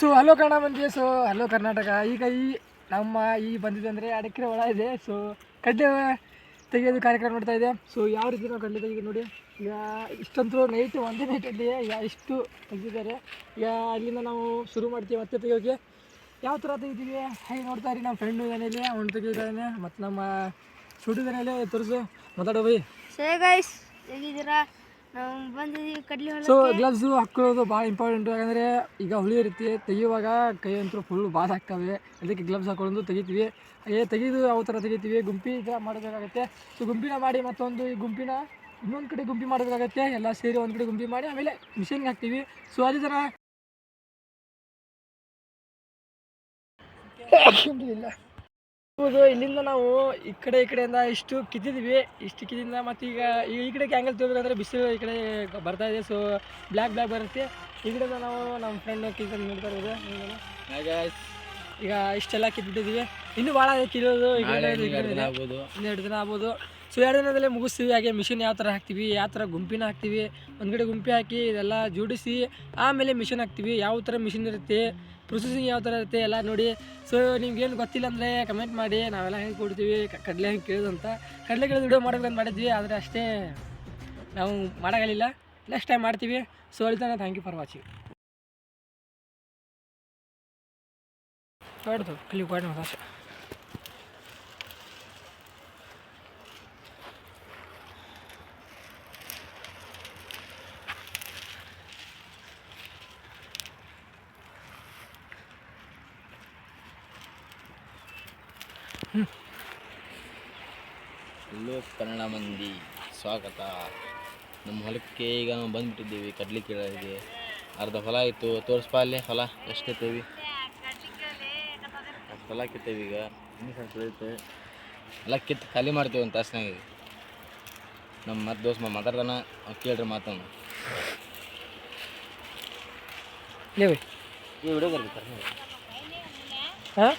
So hello Kannada ಮಂದಿ so hello Karnataka. ಈಗ ಈ ನಮ್ಮ ಈ ಬಂದಿದೆ ಅಂದರೆ ಅಡಕೆರೆ ಒಳ ಇದೆ. ಸೊ ಕಡ್ಲೆ ತೆಗೆಯೋದು ಕಾರ್ಯಕ್ರಮ ನೋಡ್ತಾ ಇದೆ. ಸೊ ಯಾವ ರೀತಿ ನಾವು ಕಡ್ಲೆ ತೆಗೆದು ನೋಡಿ. ಈಗ ಇಷ್ಟಂತೂ ನೈಟ್ ಒಂದೇ ನೈಟಲ್ಲಿ ಈಗ ಇಷ್ಟು ತೆಗೆದಿದ್ದಾರೆ. ಈಗ ಅಲ್ಲಿಂದ ನಾವು ಶುರು ಮಾಡ್ತೀವಿ ಮತ್ತೆ ತೆಗೆಯೋಕೆ. ಯಾವ ಥರ ತೆಗಿತೀವಿ? ಹೇಗೆ ನೋಡ್ತಾ ಇರಿ ನಮ್ಮ ಫ್ರೆಂಡು ಏನಿಲ್ಲ ಅವ್ನು ತೆಗಿದಾನೆ ಮತ್ತು ನಮ್ಮ ಸುಡಿದಾನೆ ತೋರಿಸು. ಮಾತಾಡೋ ಬೈ. ಸೇ ಗೈಸ್ ಹೇಗಿದ್ದೀರಾ ಸೊ ಗ್ಲವ್ಸು ಹಾಕೊಳ್ಳೋದು ಭಾಳ ಇಂಪಾರ್ಟೆಂಟು ಯಾಕಂದರೆ ಈಗ ಹುಳಿ ಇರುತ್ತೆ ತೆಗಿಯುವಾಗ ಕೈ ಅಂತೂ ಫುಲ್ ಬಾಸ್ ಆಗ್ತವೆ. ಅದಕ್ಕೆ ಗ್ಲವ್ಸ್ ಹಾಕೊಳ್ಳೋದು ತೆಗಿತೀವಿ. ಹಾಗೆ ತೆಗೆದು ಯಾವ ಥರ ತೆಗಿತೀವಿ? ಗುಂಪಿ ಥರ ಮಾಡಬೇಕಾಗತ್ತೆ. ಸೊ ಗುಂಪಿನ ಮಾಡಿ ಮತ್ತೊಂದು ಈ ಗುಂಪಿನ ಇನ್ನೊಂದು ಕಡೆ ಗುಂಪಿ ಮಾಡಬೇಕಾಗತ್ತೆ. ಎಲ್ಲ ಸೇರಿ ಒಂದು ಕಡೆ ಗುಂಪಿ ಮಾಡಿ ಆಮೇಲೆ ಮಿಷಿನ್ಗೆ ಹಾಕ್ತೀವಿ. ಸೊ ಅದೇ ಥರ ಇಲ್ಲ ಹೌದು ಇಲ್ಲಿಂದ ನಾವು ಈ ಕಡೆ ಈ ಕಡೆಯಿಂದ ಇಷ್ಟು ಕಿತ್ತಿದ್ವಿ ಇಷ್ಟು ಕಿತ್ತಿಂದ ಮತ್ತು ಈಗ ಈ ಕಡೆ ಆ್ಯಂಗಲ್ ತಗೋಬೇಕಂದ್ರೆ ಬಿಸಿಲು ಈ ಕಡೆ ಬರ್ತಾ ಇದೆ. ಸೊ ಬ್ಲ್ಯಾಕ್ ಬ್ಲ್ಯಾಕ್ ಬರುತ್ತೆ. ಈ ಕಡೆಯಿಂದ ನಾವು ನಮ್ಮ ಫ್ರೆಂಡ್ ಕಿತ್ತು ನೋಡ್ತಾ ಇರೋದು ಈಗ ಇಷ್ಟೆಲ್ಲ ಕಿತ್ತಿದ್ದೀವಿ ಇನ್ನೂ ಭಾಳ ಕಿರೋದು. ಇನ್ನೆರಡು ದಿನ ಆಗ್ಬೋದು. ಸೊ ಎರಡು ದಿನದಲ್ಲೇ ಮುಗಿಸ್ತೀವಿ ಹಾಗೆ ಮಿಷಿನ್ ಯಾವ ಥರ ಹಾಕ್ತೀವಿ, ಯಾವ ಥರ ಗುಂಪಿನ ಹಾಕ್ತೀವಿ, ಒಂದು ಕಡೆ ಗುಂಪಿ ಹಾಕಿ ಇದೆಲ್ಲ ಜೋಡಿಸಿ, ಆಮೇಲೆ ಮಿಷಿನ್ ಹಾಕ್ತೀವಿ, ಯಾವ ಥರ ಮಿಷಿನ್ ಇರುತ್ತೆ ಪ್ರೊಸೆಸಿಂಗ್ ಯಾವ ಥರ ಇರುತ್ತೆ ಎಲ್ಲ ನೋಡಿ. ಸೊ ನಿಮ್ಗೇನು ಗೊತ್ತಿಲ್ಲ ಅಂದರೆ ಕಮೆಂಟ್ ಮಾಡಿ, ನಾವೆಲ್ಲ ಹೆಂಗೆ ಕೊಡ್ತೀವಿ ಕಡಲೆ ಹೆಂಗೆ ಕೇಳೋದಂತ ಕಡಲೆ ಕೇಳೋದು ವಿಡಿಯೋ ಮಾಡಬೇಕಂತ ಮಾಡಿದ್ವಿ, ಆದರೆ ಅಷ್ಟೇ ನಾವು ಮಾಡೋಕ್ಕಾಗಲಿಲ್ಲ ನೆಕ್ಸ್ಟ್ ಟೈಮ್ ಮಾಡ್ತೀವಿ. ಸೊ ಹೇಳ್ತಾನೆ ಥ್ಯಾಂಕ್ ಯು ಫಾರ್ ವಾಚಿಂಗ್ ಕಾಡ್ದು ಕಲಿ ಕಾಡ್ ಹಲೋ ಕನ್ನಡ ಮಂದಿ ಸ್ವಾಗತ. ನಮ್ಮ ಹೊಲಕ್ಕೆ ಈಗ ನಾವು ಬಂದುಬಿಟ್ಟಿದ್ದೀವಿ ಕಡ್ಲಿ ಕೀಳೋರಿಗೆ. ಅರ್ಧ ಹೊಲ ಆಯಿತು ತೋರಿಸ್ಪ ಅಲ್ಲೇ ಹೊಲ ಎಷ್ಟು ಅಷ್ಟು ಹೊಲ ಕಿತ್ತೇವಿ ಈಗ. ಉಳಿಯುತ್ತೆ ಎಲ್ಲ ಕಿತ್ತು ಖಾಲಿ ಮಾಡ್ತೀವಿ ಒಂದು ತಾಸ್ನಾಗ. ನಮ್ಮ ಮತ್ತೆ ದೋಸ್ತ ಮಾತಾಡ್ತಾನ ಅವ್ನು ಕೇಳ್ರಿ ಮಾತನ್ನು ಲೇವೆ. ಈ ವಿಡಿಯೋ ಬರ್ಬೇಕು? ಹಾಂ?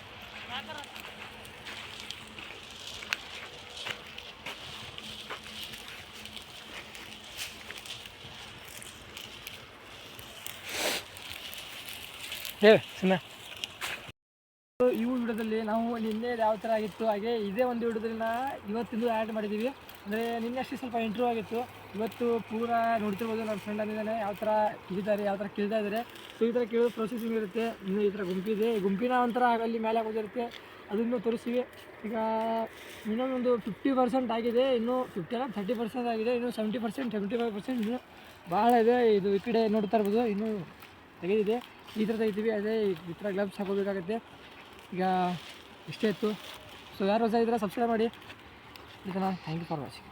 ಹೇಳಿ ಸುಮ್ಮನೆ ಈ ವಿಡಿಯೋದಲ್ಲಿ ನಾವು ನಿನ್ನೆ ಯಾವ ಥರ ಆಗಿತ್ತು? ಹಾಗೆ ಇದೇ ಒಂದು ವಿಡಿಯೋದಲ್ಲಿ ನಾ ಇವತ್ತಿಂದು ಆ್ಯಡ್ ಮಾಡಿದ್ದೀವಿ ಅಂದರೆ ನಿನ್ನೆ ಅಷ್ಟೇ ಸ್ವಲ್ಪ ಇಂಟ್ರೂ ಆಗಿತ್ತು. ಇವತ್ತು ಪೂರ ನೋಡ್ತಿರ್ಬೋದು ನನ್ನ ಫ್ರೆಂಡ್ ಅಂದಿದ್ದಾನೆ ಯಾವ ಥರ ಇದ್ದಾರೆ, ಯಾವ ಥರ ಕೇಳ್ತಾ ಇದ್ದಾರೆ. ಸೊ ಈ ಥರ ಕೇಳೋದು ಪ್ರೊಸೆಸಿಂಗ್ ಇರುತ್ತೆ ಇನ್ನು ಈ ಥರ ಗುಂಪಿದೆ ಗುಂಪಿನ ಒಂಥರ ಅಲ್ಲಿ ಮೇಲೆ ಹೋಗಿರುತ್ತೆ ಅದನ್ನು ತೋರಿಸ್ತೀವಿ. ಈಗ ಇನ್ನೊಂದೊಂದು ಫಿಫ್ಟಿ ಪರ್ಸೆಂಟ್ ಆಗಿದೆ. ಇನ್ನೂ ಫಿಫ್ಟಿ ಅಲ್ಲ ಥರ್ಟಿ ಪರ್ಸೆಂಟ್ ಆಗಿದೆ. ಇನ್ನು seventy percent seventy five percent ಭಾಳ ಇದೆ. ಇದು ಈ ಕಡೆ ನೋಡ್ತಾ ಇರ್ಬೋದು. ಇನ್ನೂ ತೆಗೆದಿದೆ. ಈ ಥರ ತೆಗಿತೀವಿ ಅದೇ ಈ ಥರ ಗ್ಲವ್ಸ್ ಹಾಕೋಬೇಕಾಗತ್ತೆ. ಈಗ ಇಷ್ಟೇ ಇತ್ತು. ಸೊ ಯಾರು ಹೊಸ ಇದ್ರೆ ಸಬ್ಸ್ಕ್ರೈಬ್ ಮಾಡಿ. ಇದನ್ನು ಥ್ಯಾಂಕ್ ಯು ಫಾರ್ ವಾಚಿಂಗ್